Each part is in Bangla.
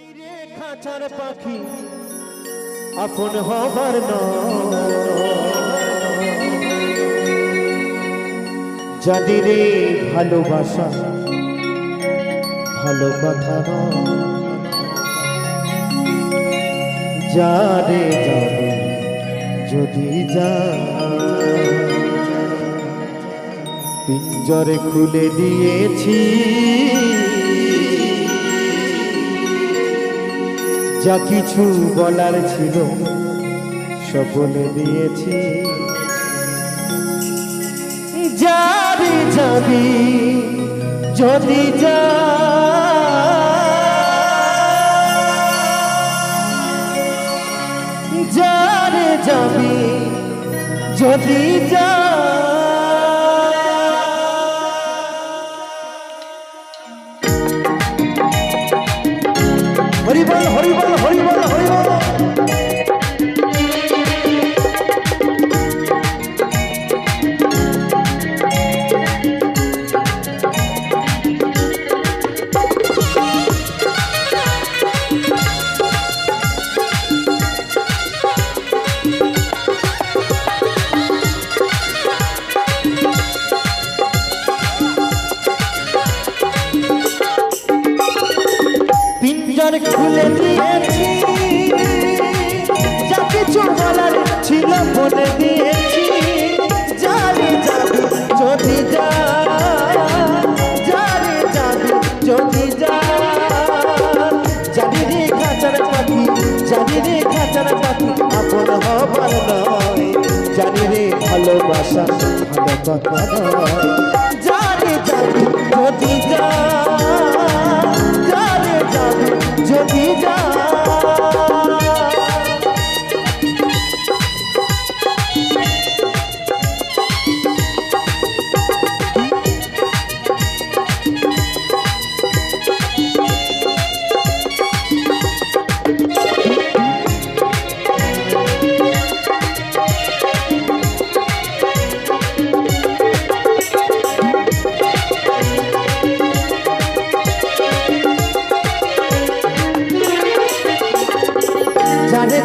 তীরে খাঁচার পাখি, আপন হবার জানি রে ভালোবাসা, ভালো কথা। যারে যাবে যদি যা পিঞ্জরে খুলে দিয়েছি যা কিছু বলার ছিল সব বলে দিয়েছি। যারে যাবি যদি যা। যাবি যদি যা। পিঞ্জর খুলে দিয়েছি। যা কিছু বলার ছিল বলে দিয়েছি। যারে যাবি যদি যা যারে যাবি যদি যা জানি রে খাঁচার পাখি জানি রে খাঁচার পাখি আপন হবার নয়। জানি রে ভালোবাসা, ভালো কথা নয়। যারে যাবি যদি যা যদি যা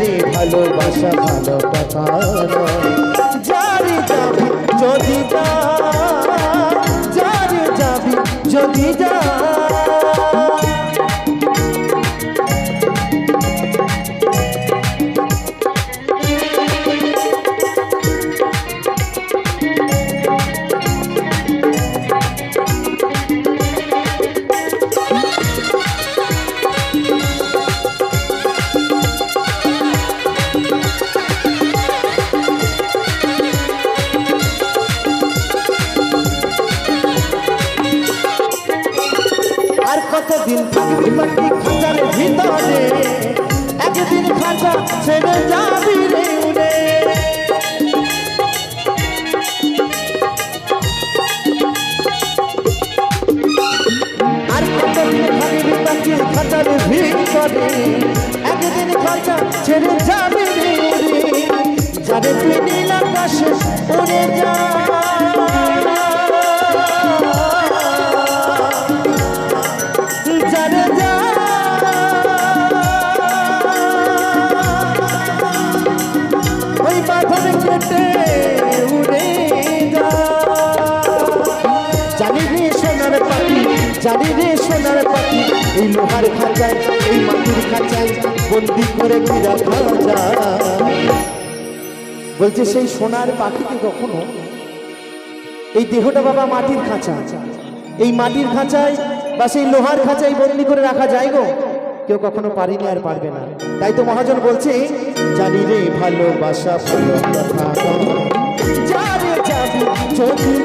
রে ভালোবাসা ভালো কথা নয়। যদি যা আর কতদিন থাকবি পাখি খাঁচার ভিতরে। একদিন খাঁচা ছেড়ে যাবি রে উড়ে আর কতদিন থাকবি পাখি খাঁচার ভিতরে। একদিন খাঁচা ছেড়ে যাবি রে তুই নীল আকাশে উড়ে যা বলছে, সেই সোনার পাখিকে কখনো এই দেহটা বাবা মাটির খাঁচা এই মাটির খাঁচায় বা সেই লোহার খাঁচায় বন্দি করে রাখা যায় গো? কেউ কখনো পারিনি আর পারবে না। তাই তো মহাজন বলছে জানি রে ভালোবাসা ভালো কথা। জানি